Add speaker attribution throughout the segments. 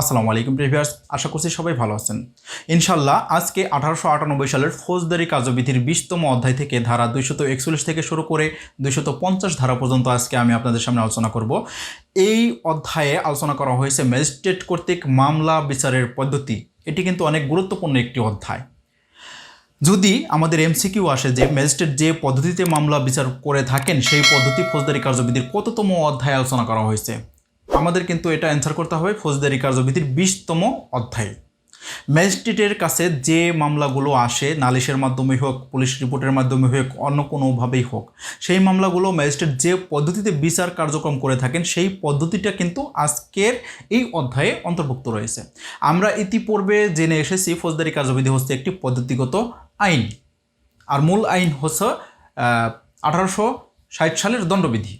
Speaker 1: আসসালামু আলাইকুম প্রিভিয়ার্স, আশা করছি সবাই ভালো আছেন। ইনশাল্লাহ আজকে আঠারোশো আটানব্বই সালের ফৌজদারি কার্যবিধির বিশতম অধ্যায় থেকে ধারা দুইশত একচল্লিশ থেকে শুরু করে দুইশত পঞ্চাশ ধারা পর্যন্ত আজকে আমি আপনাদের সামনে আলোচনা করব। এই অধ্যায়ে আলোচনা করা হয়েছে ম্যাজিস্ট্রেট কর্তৃক মামলা বিচারের পদ্ধতি। এটি কিন্তু অনেক গুরুত্বপূর্ণ একটি অধ্যায়। যদি আমাদের এমসিকিউ আসে যে ম্যাজিস্ট্রেট যে পদ্ধতিতে মামলা বিচার করে থাকেন, সেই পদ্ধতি ফৌজদারি কার্যবিধির কততম অধ্যায়ে আলোচনা করা হয়েছে? আমাদের কিন্তু এটা অ্যান্সার করতে হবে ফৌজদারি কার্যবিধির বিশতম অধ্যায়। ম্যাজিস্ট্রেটের কাছে যে মামলাগুলো আসে, নালিশের মাধ্যমে হোক, পুলিশ রিপোর্টের মাধ্যমে হোক, অন্য কোনোভাবেই হোক, সেই মামলাগুলো ম্যাজিস্ট্রেট যে পদ্ধতিতে বিচার কার্যক্রম করে থাকেন, সেই পদ্ধতিটা কিন্তু আজকের এই অধ্যায়ে অন্তর্ভুক্ত রয়েছে। আমরা ইতিপূর্বে জেনে এসেছি ফৌজদারি কার্যবিধি হচ্ছে একটি পদ্ধতিগত আইন। আর মূল আইন হচ্ছে আঠারোশো ষাট সালের দণ্ডবিধি।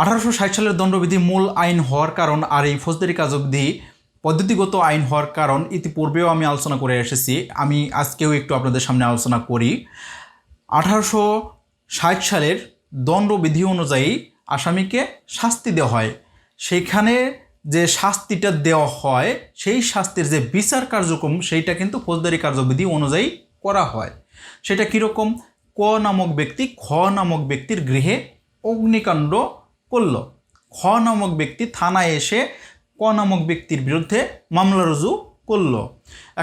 Speaker 1: আঠারোশো ষাট সালের দণ্ডবিধি মূল আইন হওয়ার কারণ আর এই ফৌজদারি কার্যবিধি পদ্ধতিগত আইন হওয়ার কারণ ইতিপূর্বেও আমি আলোচনা করে এসেছি। আমি আজকেও একটু আপনাদের সামনে আলোচনা করি। আঠারোশো ষাট সালের দণ্ডবিধি অনুযায়ী আসামিকে শাস্তি দেওয়া হয়। সেইখানে যে শাস্তিটা দেওয়া হয়, সেই শাস্তির যে বিচার কার্যক্রম, সেইটা কিন্তু ফৌজদারি কার্যবিধি অনুযায়ী করা হয়। সেটা কীরকম? ক নামক ব্যক্তি খ নামক ব্যক্তির গৃহে অগ্নিকাণ্ড করল। খ নামক ব্যক্তি থানায় এসে ক নামক ব্যক্তির বিরুদ্ধে মামলা রুজু করল।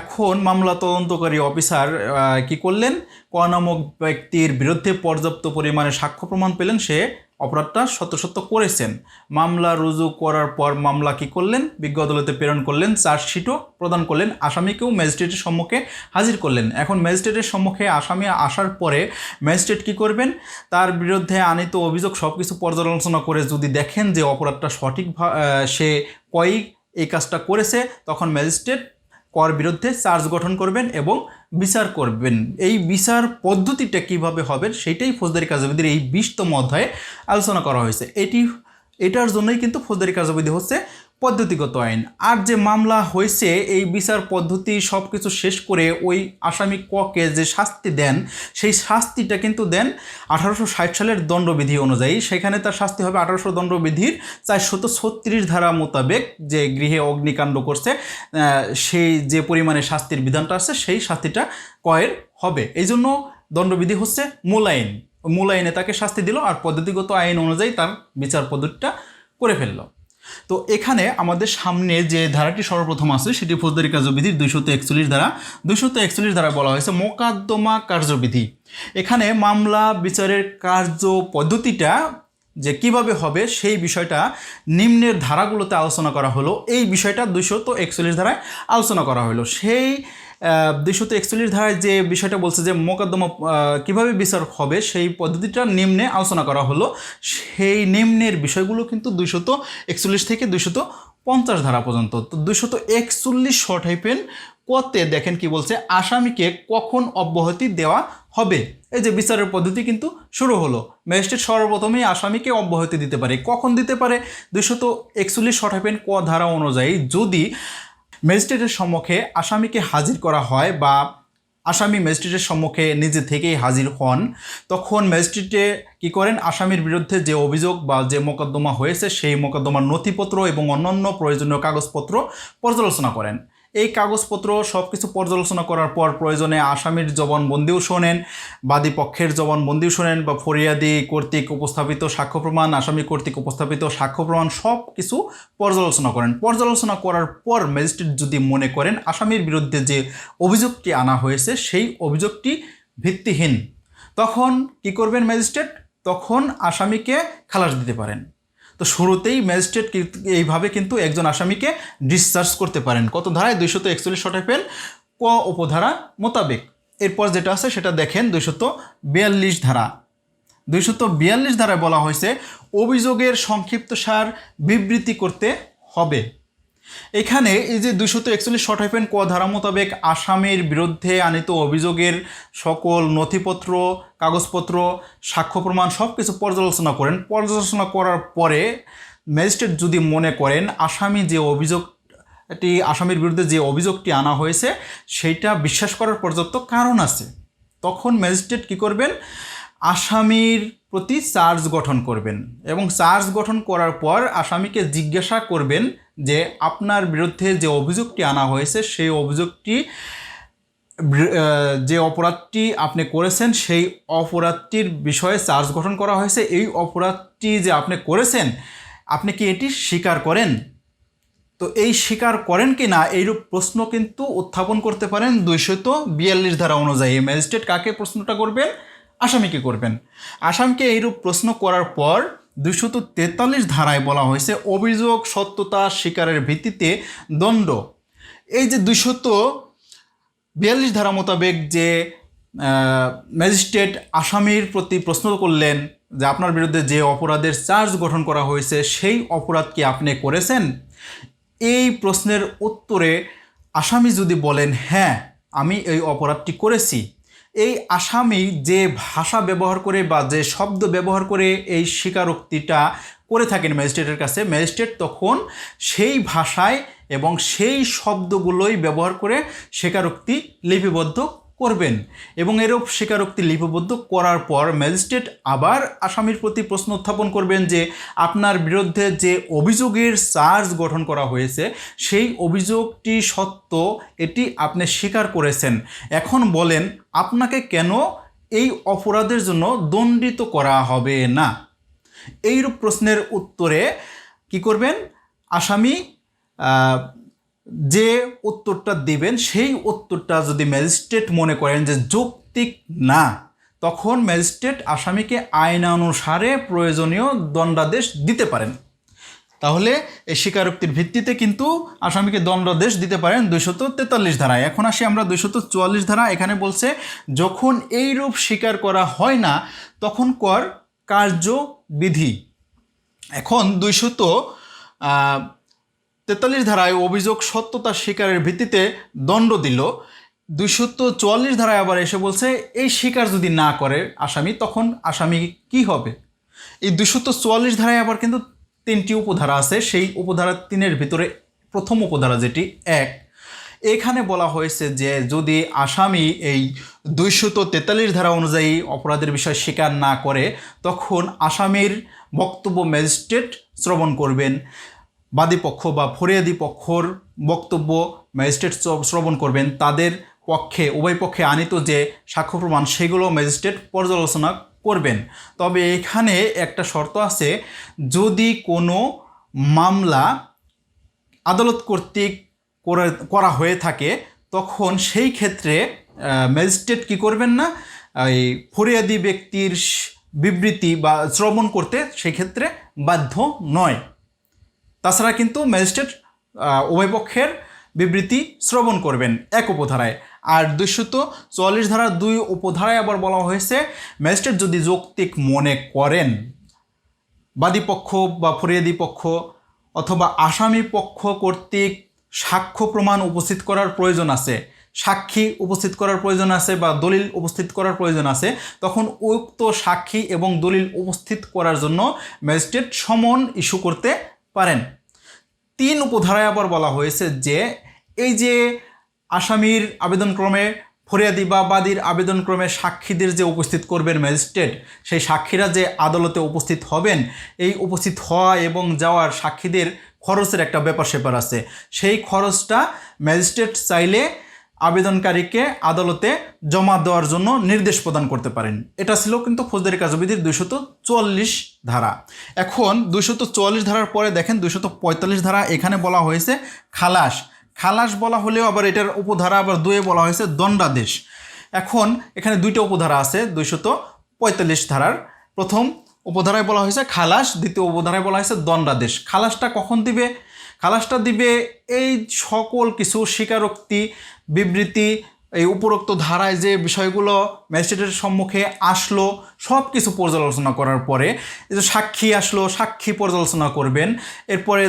Speaker 1: এখন মামলা তদন্তকারী অফিসার কি করলেন? ক নামক ব্যক্তির বিরুদ্ধে পর্যাপ্ত পরিমাণে সাক্ষ্য প্রমাণ পেলেন। সে অপরাধটা সত্য সত্য করেছেন। মামলা রুজু করার পর মামলা কি করলেন? বিজ্ঞ আদালতে প্রেরণ করলেন, চার্জশিটও প্রদান করলেন, আসামিকেও ম্যাজিস্ট্রেটের সম্মুখে হাজির করলেন। এখন ম্যাজিস্ট্রেটের সম্মুখে আসামি আসার পরে ম্যাজিস্ট্রেট কি করবেন? তার বিরুদ্ধে আনিত অভিযোগ সব কিছু পর্যালোচনা করে যদি দেখেন যে অপরাধটা সঠিক সে কয়েক এই কাজটা করেছে, তখন ম্যাজিস্ট্রেট কর বিরুদ্ধে চার্জ গঠন করবেন এবং বিচার করবেন। এই বিচার পদ্ধতিটা কীভাবে হবে সেটাই ফৌজদারি কার্যবিধির এই বিশতম অধ্যায়ে আলোচনা করা হয়েছে। এটি, এটার জন্যই কিন্তু ফৌজদারি কার্যবিধি হচ্ছে পদ্ধতিগত আইন। আর যে মামলা হয়েছে, এই বিচার পদ্ধতি সব কিছু শেষ করে ওই আসামি ককে যে শাস্তি দেন, সেই শাস্তিটা কিন্তু দেন আঠারোশো ষাট সালের দণ্ডবিধি অনুযায়ী। সেখানে তার শাস্তি হবে আঠারোশো দণ্ডবিধির চারশত ছত্রিশ ধারা মোতাবেক যে গৃহে অগ্নিকাণ্ড করছে সেই যে পরিমাণে শাস্তির বিধানটা আছে, সেই শাস্তিটা কয়ের হবে। এই জন্য দণ্ডবিধি হচ্ছে মূল আইন মূল আইনে তাকে শাস্তি দিল আর পদ্ধতিগত আইন অনুযায়ী তার বিচার পদ্ধতিটা করে ফেলল। তো এখানে আমাদের সামনে যে ধারাটি সর্বপ্রথম আছে, সেটি ফৌজদারি কার্যবিধির দুইশত একচল্লিশ ধারা। দুইশত একচল্লিশ ধারা বলা হয়েছে মোকদ্দমা কার্যবিধি। এখানে মামলা, বিচারের কার্য পদ্ধতিটা যে কীভাবে হবে সেই বিষয়টা নিম্নের ধারাগুলোতে আলোচনা করা হলো। এই বিষয়টা দুইশত একচল্লিশ ধারায় আলোচনা করা হলো। সেই দুইশত একচল্লিশ ধারায় যে বিষয়টা বলছে যে মোকদ্দমা কীভাবে বিচার হবে সেই পদ্ধতিটা নিম্নে আলোচনা করা হলো। সেই নিম্নের বিষয়গুলো কিন্তু দুইশত একচল্লিশ থেকে দুইশত পঞ্চাশ ধারা পর্যন্ত। তো দুইশত একচল্লিশ শর্ট হাইপেন কতে দেখেন কি বলছে, আসামিকে কখন অব্যাহতি দেওয়া হবে? এই যে বিচারের পদ্ধতি কিন্তু শুরু হলো। ম্যাজিস্ট্রেট সর্বপ্রথমেই আসামিকে অব্যাহতি দিতে পারে। কখন দিতে পারে? দুইশত একচল্লিশ শর্ট হাইপেন ক ধারা অনুযায়ী যদি ম্যাজিস্ট্রেটের সম্মুখে আসামিকে হাজির করা হয় বা আসামি ম্যাজিস্ট্রেটের সম্মুখে নিজে থেকেই হাজির হন, তখন ম্যাজিস্ট্রেটে কী করেন? আসামির বিরুদ্ধে যে অভিযোগ বা যে মোকদ্দমা হয়েছে, সেই মোকদ্দমার নথিপত্র এবং অন্যান্য প্রয়োজনীয় কাগজপত্র পর্যালোচনা করেন। এই কাগজপত্র সব কিছু পর্যালোচনা করার পর প্রয়োজনে আসামির জবানবন্দিও শোনেন, বাদী পক্ষের জবানবন্দিও শোনেন বা ফরিয়াদি কর্তৃক উপস্থাপিত সাক্ষ্য প্রমাণ, আসামি কর্তৃক উপস্থাপিত সাক্ষ্য প্রমাণ সব কিছু পর্যালোচনা করেন। পর্যালোচনা করার পর ম্যাজিস্ট্রেট যদি মনে করেন আসামির বিরুদ্ধে যে অভিযোগটি আনা হয়েছে, সেই অভিযোগটি ভিত্তিহীন। তখন কি করবেন ম্যাজিস্ট্রেট? তখন আসামিকে খালাস দিতে পারেন। তো শুরুতেই ম্যাজিস্ট্রেট এইভাবে কিন্তু একজন আসামিকে ডিসচার্জ করতে পারেন। কত ধারায়? দুইশত একচল্লিশ শটাইপেন ক উপধারা মোতাবেক। এরপর যেটা আছে সেটা দেখেন, দুইশত বিয়াল্লিশ ধারা। দুইশত বিয়াল্লিশ ধারায় বলা হয়েছে, অভিযোগের সংক্ষিপ্ত সার বিবৃতি করতে হবে। এখানে এই যে দুশত একচল্লিশ শর্ট হাইফেন ক ধারা মোতাবেক আসামির বিরুদ্ধে আনিত অভিযোগের সকল নথিপত্র, কাগজপত্র, সাক্ষ্য প্রমাণ সব কিছু পর্যালোচনা করেন। পর্যালোচনা করার পরে ম্যাজিস্ট্রেট যদি মনে করেন আসামি যে অভিযোগটি আসামির বিরুদ্ধে যে অভিযোগটি আনা হয়েছে, সেইটা বিশ্বাস করার পর্যাপ্ত কারণ আছে। তখন ম্যাজিস্ট্রেট কী করবেন? আসামির প্রতি চার্জ গঠন করবেন এবং চার্জ গঠন করার পর আসামিকে জিজ্ঞাসা করবেন যে আপনার বিরুদ্ধে যে অভিযোগটি আনা হয়েছে, সেই অভিযোগটি যে অপরাধটি আপনি করেছেন, সেই অপরাধটির বিষয়ে চার্জ গঠন করা হয়েছে। এই অপরাধটি যে আপনি করেছেন, আপনি কি এটি স্বীকার করেন? তো এই স্বীকার করেন কি না, এইরূপ প্রশ্ন কিন্তু উত্থাপন করতে পারেন দুইশত বিয়াল্লিশ ধারা অনুযায়ী। ম্যাজিস্ট্রেট কাকে প্রশ্নটা করবেন? আসামিকে করবেন? আসামকে এইরূপ প্রশ্ন করার পর দুইশত তেতাল্লিশ ধারায় বলা হয়েছে অভিযোগ সত্যতা স্বীকারের ভিত্তিতে দণ্ড। এই যে দুইশত বিয়াল্লিশ ধারা মোতাবেক যে ম্যাজিস্ট্রেট আসামির প্রতি প্রশ্ন করলেন যে আপনার বিরুদ্ধে যে অপরাধের চার্জ গঠন করা হয়েছে সেই অপরাধ কি আপনি করেছেন? এই প্রশ্নের উত্তরে আসামি যদি বলেন হ্যাঁ আমি এই অপরাধটি করেছি। এই আসামি যে ভাষা ব্যবহার করে বা যে শব্দ ব্যবহার করে এই স্বীকারোক্তিটা করে থাকেন ম্যাজিস্ট্রেটের কাছে, ম্যাজিস্ট্রেট তখন সেই ভাষায় এবং সেই শব্দগুলোই ব্যবহার করে স্বীকারোক্তি লিপিবদ্ধ করবেন এবং এরূপ স্বীকারোক্তি লিপিবদ্ধ করার পর ম্যাজিস্ট্রেট আবার আসামির প্রতি প্রশ্ন উত্থাপন করবেন যে আপনার বিরুদ্ধে যে অভিযোগের চার্জ গঠন করা হয়েছে, সেই অভিযোগটি সত্য, এটি আপনি স্বীকার করেছেন। এখন বলেন, আপনাকে কেন এই অপরাধের জন্য দণ্ডিত করা হবে না? এইরূপ প্রশ্নের উত্তরে কি করবেন? আসামি যে উত্তরটা দিবেন, সেই উত্তরটা যদি ম্যাজিস্ট্রেট মনে করেন যে যৌক্তিক না, তখন ম্যাজিস্ট্রেট আসামিকে আইনানুসারে প্রয়োজনীয় দণ্ডাদেশ দিতে পারেন। তাহলে এই স্বীকারোক্তির ভিত্তিতে কিন্তু আসামিকে দণ্ডাদেশ দিতে পারেন দুইশত তেতাল্লিশ ধারায়। এখন আসি আমরা দুইশত চুয়াল্লিশ ধারা, এখানে বলছে, যখন এই রূপ স্বীকার করা হয় না তখন কর কার্যবিধি। এখন দুইশত তেতাল্লিশ ধারায় অভিযোগ সত্যতা স্বীকারের ভিত্তিতে দণ্ড দিল। দুইশত চুয়াল্লিশ ধারায় আবার এসে বলছে, এই স্বীকার যদি না করে আসামি, তখন আসামি কি হবে? এই দুইশত চুয়াল্লিশ ধারায় আবার কিন্তু তিনটি উপধারা আছে। সেই উপধারা তিনের ভিতরে প্রথম উপধারা যেটি এক। এখানে বলা হয়েছে যে, যদি আসামি এই দুইশত তেতাল্লিশ ধারা অনুযায়ী অপরাধের বিষয় স্বীকার না করে, তখন আসামির বক্তব্য ম্যাজিস্ট্রেট শ্রবণ করবেন। বাদী পক্ষ বা ফরিয়াদি পক্ষর বক্তব্য ম্যাজিস্ট্রেট শ্রবণ করবেন। তাদের পক্ষে, উভয় পক্ষে আনিত যে সাক্ষ্য প্রমাণ সেগুলো ম্যাজিস্ট্রেট পর্যালোচনা করবেন। তবে এখানে একটা শর্ত আছে, যদি কোনো মামলা আদালত কর্তৃক করা হয়ে থাকে, তখন সেই ক্ষেত্রে ম্যাজিস্ট্রেট কি করবেন না? এই ফরিয়াদি ব্যক্তির বিবৃতি বা শ্রবণ করতে সেক্ষেত্রে বাধ্য নয়। তাছাড়া কিন্তু ম্যাজিস্ট্রেট উভয়পক্ষের বিবৃতি শ্রবণ করবেন এক উপধারায়। আর দুইশত চুয়াল্লিশ ধারার দুই উপধারায় আবার বলা হয়েছে, ম্যাজিস্ট্রেট যদি যৌক্তিক মনে করেন বাদী পক্ষ বা ফরিয়াদি পক্ষ অথবা আসামি পক্ষ কর্তৃক সাক্ষ্য প্রমাণ উপস্থিত করার প্রয়োজন আছে, সাক্ষী উপস্থিত করার প্রয়োজন আছে বা দলিল উপস্থিত করার প্রয়োজন আছে, তখন উক্ত সাক্ষী এবং দলিল উপস্থিত করার জন্য ম্যাজিস্ট্রেট সমন ইস্যু করতে পারেন। তিন উপধারায় আবার বলা হয়েছে যে এই যে আসামির আবেদনক্রমে ফরিয়াদি বা বাদীর আবেদনক্রমে সাক্ষীদের যে উপস্থিত করবেন ম্যাজিস্ট্রেট, সেই সাক্ষীরা যে আদালতে উপস্থিত হবেন, এই উপস্থিত হওয়া এবং যাওয়ার সাক্ষীদের খরচের একটা ব্যাপার স্যাপার আছে। সেই খরচটা ম্যাজিস্ট্রেট চাইলে আবেদনকারীকে আদালতে জমা দেওয়ার জন্য নির্দেশ প্রদান করতে পারেন। এটা ছিল কিন্তু ফৌজদারি কার্যবিধির দুইশত চুয়াল্লিশ ধারা। এখন দুইশত চুয়াল্লিশ ধারার পরে দেখেন দুইশত পঁয়তাল্লিশ ধারা এখানে বলা হয়েছে খালাস। খালাস বলা হলেও আবার এটার উপধারা আবার দুয়ে বলা হয়েছে দণ্ডাদেশ। এখন এখানে দুইটা উপধারা আছে, দুইশত পঁয়তাল্লিশ ধারার। প্রথম উপধারায় বলা হয়েছে খালাস, দ্বিতীয় উপধারায় বলা হয়েছে দণ্ডাদেশ। খালাসটা কখন দিবে? খালাসটা দিবে এই সকল কিছু, স্বীকারোক্তি, বিবৃতি, এই উপরোক্ত ধারায় যে বিষয়গুলো ম্যাজিস্ট্রেটের সম্মুখে আসলো সব কিছু পর্যালোচনা করার পরে যে সাক্ষী আসলো, সাক্ষী পর্যালোচনা করবেন। এরপরে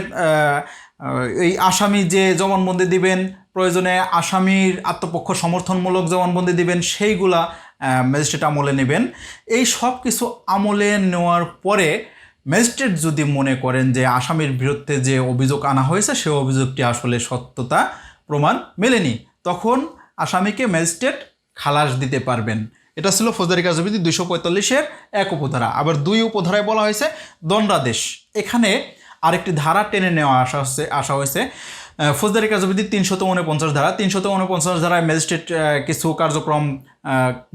Speaker 1: এই আসামি যে জবানবন্দি দিবেন, প্রয়োজনে আসামির আত্মপক্ষ সমর্থনমূলক জবানবন্দি দিবেন, সেইগুলা ম্যাজিস্ট্রেট আমলে নেবেন। এই সব কিছু আমলে নেওয়ার পরে ম্যাজিস্ট্রেট যদি মনে করেন যে আসামির বিরুদ্ধে যে অভিযোগ আনা হয়েছে সে অভিযোগটি আসলে সত্যতা প্রমাণ মেলেনি, তখন আসামিকে ম্যাজিস্ট্রেট খালাস দিতে পারবেন। এটা ছিল ফৌজদারি কার্যবিধি দুইশো পঁয়তাল্লিশের এক উপধারা। আবার দুই উপধারায় বলা হয়েছে, দণ্ডাদেশ। এখানে আরেকটি ধারা টেনে নেওয়া আসা হচ্ছে, আসা হয়েছে ফৌজদারি কার্যবিধি তিনশত উনপঞ্চাশ ধারা। তিনশত উনপঞ্চাশ ধারায় ম্যাজিস্ট্রেট কিছু কার্যক্রম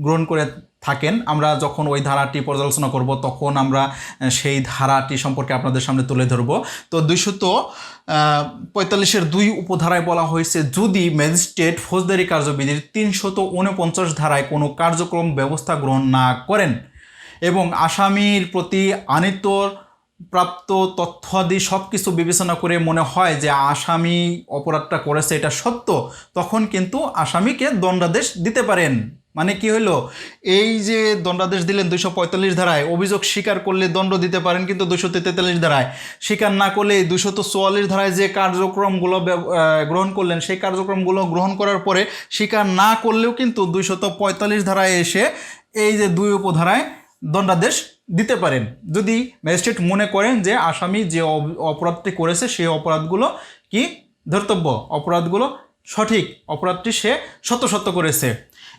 Speaker 1: গ্রহণ করে থাকেন, আমরা যখন ওই ধারাটি পর্যালোচনা করব, তখন আমরা সেই ধারাটি সম্পর্কে আপনাদের সামনে তুলে ধরব। তো দুইশত পঁয়তাল্লিশের দুই উপধারায় বলা হয়েছে, যদি ম্যাজিস্ট্রেট ফৌজদারি কার্যবিধির তিনশত উনপঞ্চাশ ধারায় কোনো কার্যক্রম ব্যবস্থা গ্রহণ না করেন এবং আসামির প্রতি আনিত প্রাপ্ত তথ্যাদি সব কিছু বিবেচনা করে মনে হয় যে আসামি অপরাধটা করেছে এটা সত্য, তখন কিন্তু আসামিকে দণ্ডাদেশ দিতে পারেন। মানে কি হলো এই যে দণ্ডাদেশ দিলেন দুইশো পঁয়তাল্লিশ ধারায়, অভিযোগ স্বীকার করলে দণ্ড দিতে পারেন কিন্তু দুশো তেতাল্লিশ ধারায়। স্বীকার না করলে দুশত চুয়াল্লিশ ধারায় যে কার্যক্রমগুলো গ্রহণ করলেন, সেই কার্যক্রমগুলো গ্রহণ করার পরে স্বীকার না করলেও কিন্তু দুইশত পঁয়তাল্লিশ ধারায় এসে এই যে দুই উপধারায় দণ্ডাদেশ দিতে পারেন। যদি ম্যাজিস্ট্রেট মনে করেন যে আসামি যে অপরাধটি করেছে সেই অপরাধগুলো কি ধর্তব্য? অপরাধগুলো সঠিক, অপরাধটি সে শত শত করেছে।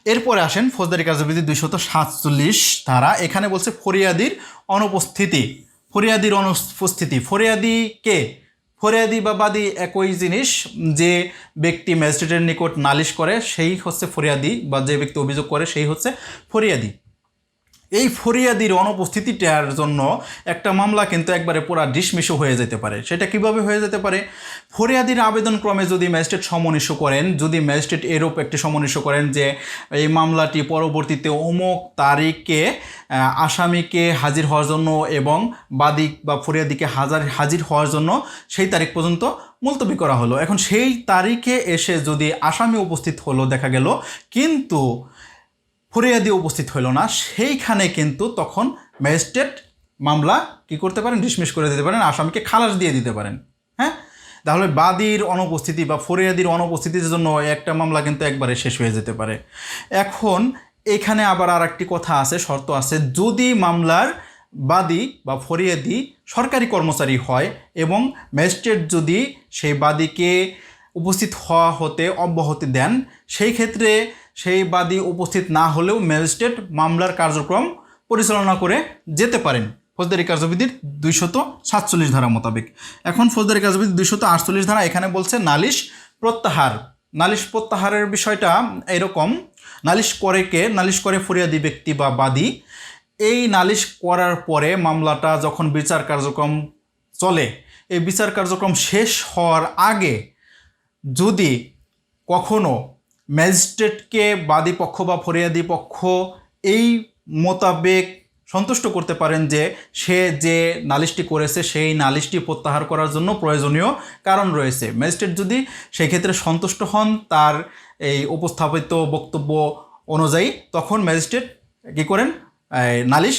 Speaker 1: এরপরে আসেন ফৌজদারি কার্যবিধি দুইশত সাতচল্লিশ ধারা। এখানে বলছে ফরিয়াদির অনুপস্থিতি। ফরিয়াদির অনুপস্থিতি। ফরিয়াদি কে? ফরিয়াদি বা বাদি একই জিনিস, যে ব্যক্তি ম্যাজিস্ট্রেটের নিকট নালিশ করে, সেই হচ্ছে ফরিয়াদি, বা যে ব্যক্তি অভিযোগ করে, সেই হচ্ছে ফরিয়াদি। এই ফরিয়াদির অনুপস্থিতিটার জন্য একটা মামলা কিন্তু একবারে পুরা ডিসমিশও হয়ে যেতে পারে। সেটা কীভাবে হয়ে যেতে পারে? ফরিয়াদির আবেদন ক্রমে যদি ম্যাজিস্ট্রেট সমন করেন, যদি ম্যাজিস্ট্রেট এরূপ একটি সমন করেন যে এই মামলাটি পরবর্তীতে অমুক তারিখে আসামিকে হাজির হওয়ার জন্য এবং বাদী বা ফরিয়াদিকে হাজার, হাজির হওয়ার জন্য সেই তারিখ পর্যন্ত মুলতবি করা হলো। এখন সেই তারিখে এসে যদি আসামি উপস্থিত হলো দেখা গেল, কিন্তু ফরিয়াদি উপস্থিত হইল না। সেইখানে কিন্তু তখন ম্যাজিস্ট্রেট মামলা কি করতে পারেন? ডিসমিস করে দিতে পারেন, আসামিকে খালাস দিয়ে দিতে পারেন। হ্যাঁ? তাহলে বাদীর অনুপস্থিতি বা ফরিয়াদির অনুপস্থিতির জন্য একটা মামলা কিন্তু একবারে শেষ হয়ে যেতে পারে। এখন এখানে আবার আর একটি কথা আছে, শর্ত আছে। যদি মামলার বাদী বা ফরিয়াদি সরকারি কর্মচারী হয় এবং ম্যাজিস্ট্রেট যদি সেই বাদীকে উপস্থিত হওয়া হতে, অব্যাহতি দেন, সেই ক্ষেত্রে সেই বাদী উপস্থিত না হলেও ম্যাজিস্ট্রেট মামলার কার্যক্রম পরিচালনা করে যেতে পারেন। ফৌজদারি কার্যবিধির দুইশত সাতচল্লিশ ধারা মোতাবেক। এখন ফৌজদারি কার্যবিধি দুইশত আটচল্লিশ ধারা এখানে বলছে নালিশ প্রত্যাহার। নালিশ প্রত্যাহারের বিষয়টা এরকম, নালিশ করে কে? নালিশ করে ফরিয়াদি ব্যক্তি বা বাদী। এই নালিশ করার পরে মামলাটা যখন বিচার কার্যক্রম চলে, এই বিচার কার্যক্রম শেষ হওয়ার আগে যদি কখনো ম্যাজিস্ট্রেটকে বাদী পক্ষ বা ফরিয়াদি পক্ষ এই মোতাবেক সন্তুষ্ট করতে পারেন যে সে যে নালিশটি করেছে, সেই নালিশটি প্রত্যাহার করার জন্য প্রয়োজনীয় কারণ রয়েছে। ম্যাজিস্ট্রেট যদি সেই ক্ষেত্রে সন্তুষ্ট হন তার এই উপস্থাপিত বক্তব্য অনুযায়ী, তখন ম্যাজিস্ট্রেট কী করেন? নালিশ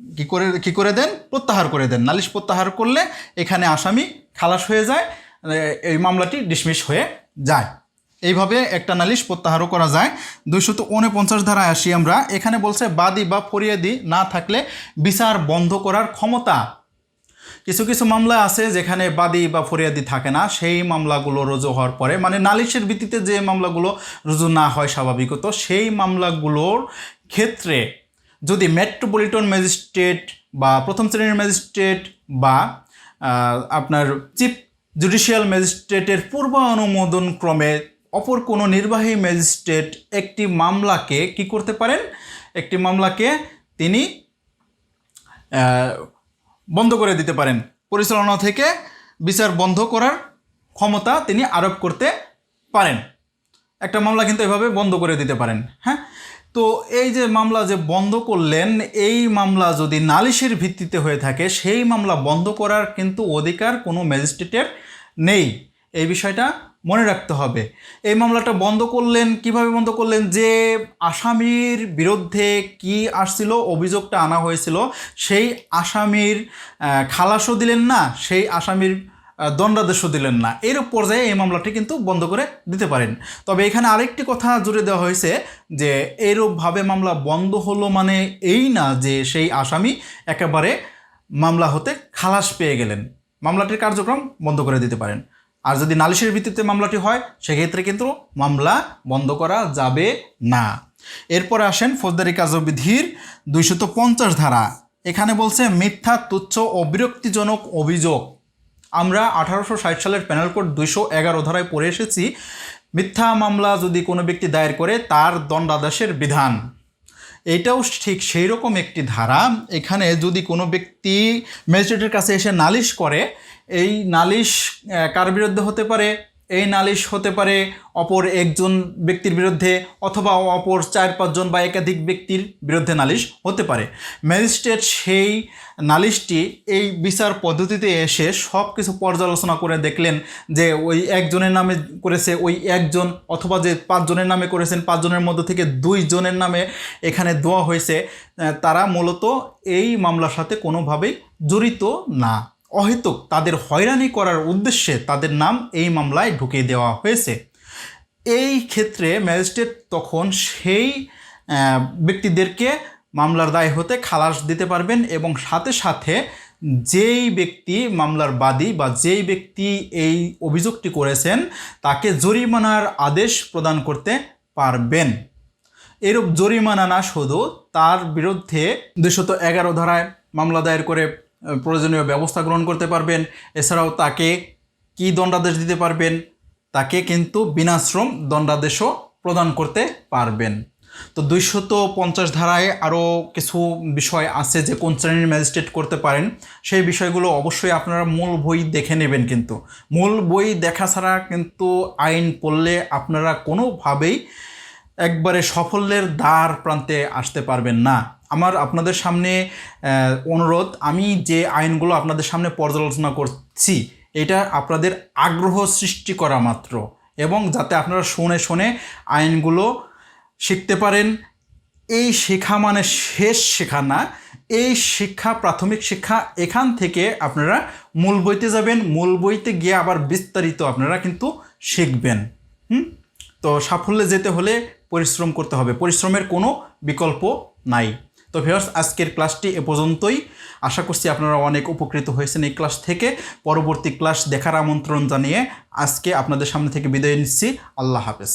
Speaker 1: কী করে কী করে দেন? প্রত্যাহার করে দেন। নালিশ প্রত্যাহার করলে এখানে আসামি খালাস হয়ে যায়, এই মামলাটি ডিসমিস হয়ে যায়। এইভাবে একটা নালিশ প্রত্যাহারও করা যায়। দুইশত উনপঞ্চাশ ধারায় আসি আমরা। এখানে বলছে, বাদী বা ফরিয়াদি না থাকলে বিচার বন্ধ করার ক্ষমতা। কিছু কিছু মামলা আছে যেখানে বাদী বা ফরিয়াদি থাকে না। সেই মামলাগুলো রুজু হওয়ার পরে মানে নালিশের ভিত্তিতে যে মামলাগুলো রুজু না হয় স্বাভাবিকত, সেই মামলাগুলোর ক্ষেত্রে যদি মেট্রোপলিটন ম্যাজিস্ট্রেট বা প্রথম শ্রেণির ম্যাজিস্ট্রেট বা আপনার চিফ জুডিশিয়াল ম্যাজিস্ট্রেটের পূর্ব অনুমোদন ক্রমে অপর কোনো নির্বাহী ম্যাজিস্ট্রেট একটি মামলাকে কি করতে পারেন? একটি মামলাকে তিনি বন্ধ করে দিতে পারেন। পরিচালনা থেকে বিচার বন্ধ করার ক্ষমতা তিনি আরোপ করতে পারেন। একটা মামলা কিন্তু এভাবে বন্ধ করে দিতে পারেন হ্যাঁ? তো এই যে মামলা যে বন্ধ করলেন, এই মামলা যদি নালিশের ভিত্তিতে হয়ে থাকে, সেই মামলা বন্ধ করার কিন্তু অধিকার কোনো ম্যাজিস্ট্রেটের নেই। এই বিষয়টা মনে রাখতে হবে। এই মামলাটা বন্ধ করলেন, কীভাবে বন্ধ করলেন? যে আসামির বিরুদ্ধে কি আসছিল, অভিযোগটা আনা হয়েছিল, সেই আসামির খালাসও দিলেন না, সেই আসামির দণ্ডাদেশও দিলেন না। এর পর্যায়ে এই মামলাটি কিন্তু বন্ধ করে দিতে পারেন। তবে এখানে আরেকটি কথা জুড়ে দেওয়া হয়েছে যে, এরূপভাবে মামলা বন্ধ হলো মানে এই না যে সেই আসামি একেবারে মামলা হতে খালাস পেয়ে গেলেন। মামলাটির কার্যক্রম বন্ধ করে দিতে পারেন। আর যদি নালিশের ভিত্তিতে মামলাটি হয়, সেক্ষেত্রে কিন্তু মামলা বন্ধ করা যাবে না। এরপরে আসেন ফৌজদারি কার্যবিধির দুইশত পঞ্চাশ ধারা। এখানে বলছে, মিথ্যা, তুচ্ছ ও বিরক্তিজনক অভিযোগ। আমরা আঠারোশো ষাট সালের প্যানেল কোড দুইশো এগারো ধারায় পড়ে এসেছি, মিথ্যা মামলা যদি কোনো ব্যক্তি দায়ের করে, তার দণ্ডাদেশের বিধান। এটাও ঠিক সেই রকম একটি ধারা। এখানে যদি কোনো ব্যক্তি ম্যাজিস্ট্রেটের কাছে এসে নালিশ করে, এই নালিশ কার বিরুদ্ধে হতে পারে? এই নালিশ হতে পারে অপর একজন ব্যক্তির বিরুদ্ধে অথবা অপর চার, পাঁচজন বা একাধিক ব্যক্তির বিরুদ্ধে নালিশ হতে পারে। ম্যাজিস্ট্রেট সেই নালিশটি এই বিচার পদ্ধতিতে এসে সব কিছু পর্যালোচনা করে দেখলেন যে ওই একজনের নামে করেছে, ওই একজন অথবা যে পাঁচজনের নামে করেছেন, পাঁচজনের মধ্যে থেকে দুইজনের নামে এখানে দেওয়া হয়েছে। তারা মূলত এই মামলার সাথে কোনোভাবেই জড়িত না। অহেতুক তাদের হয়রানি করার উদ্দেশ্যে তাদের নাম এই মামলায় ঢুকিয়ে দেওয়া হয়েছে। এই ক্ষেত্রে ম্যাজিস্ট্রেট তখন সেই ব্যক্তিদেরকে মামলার দায় হতে খালাস দিতে পারবেন এবং সাথে সাথে যেই ব্যক্তি মামলার বাদী বা যেই ব্যক্তি এই অভিযোগটি করেছেন তাকে জরিমানার আদেশ প্রদান করতে পারবেন। এরূপ জরিমানা না শুধু তার বিরুদ্ধে দুশত এগারো ধারায় মামলা দায়ের করে প্রয়োজনীয় ব্যবস্থা গ্রহণ করতে পারবেন। এছাড়াও তাকে কি দণ্ডাদেশ দিতে পারবেন? তাকে কিন্তু বিনাশ্রম দণ্ডাদেশও প্রদান করতে পারবেন। তো দুইশত পঞ্চাশ ধারায় আরও কিছু বিষয় আছে যে কোন শ্রেণির ম্যাজিস্ট্রেট করতে পারেন, সেই বিষয়গুলো অবশ্যই আপনারা মূল বই দেখে নেবেন কিন্তু। মূল বই দেখা ছাড়া কিন্তু আইন পড়লে আপনারা কোনোভাবেই একবারে সাফল্যের দ্বার প্রান্তে আসতে পারবেন না। আমার আপনাদের সামনে অনুরোধ, আমি যে আইনগুলো আপনাদের সামনে পর্যালোচনা করছি, এটা আপনাদের আগ্রহ সৃষ্টি করা মাত্র এবং যাতে আপনারা শুনে শুনে আইনগুলো শিখতে পারেন। এই শেখা মানে শেষ শেখা না, এই শিক্ষা প্রাথমিক শিক্ষা, এখান থেকে আপনারা মূল বইতে যাবেন, মূল বইতে গিয়ে আবার বিস্তারিত আপনারা কিন্তু শিখবেন। হুম? তো সাফল্যে যেতে হলে পরিশ্রম করতে হবে, পরিশ্রমের কোনো বিকল্প নাই। তো ভিউয়ার্স আজকের ক্লাসটি এ পর্যন্তই। আশা করছি আপনারা অনেক উপকৃত হয়েছেন এই ক্লাস থেকে। পরবর্তী ক্লাস দেখার আমন্ত্রণ জানিয়ে আজকে আপনাদের সামনে থেকে বিদায় নিচ্ছি। আল্লাহ হাফেজ।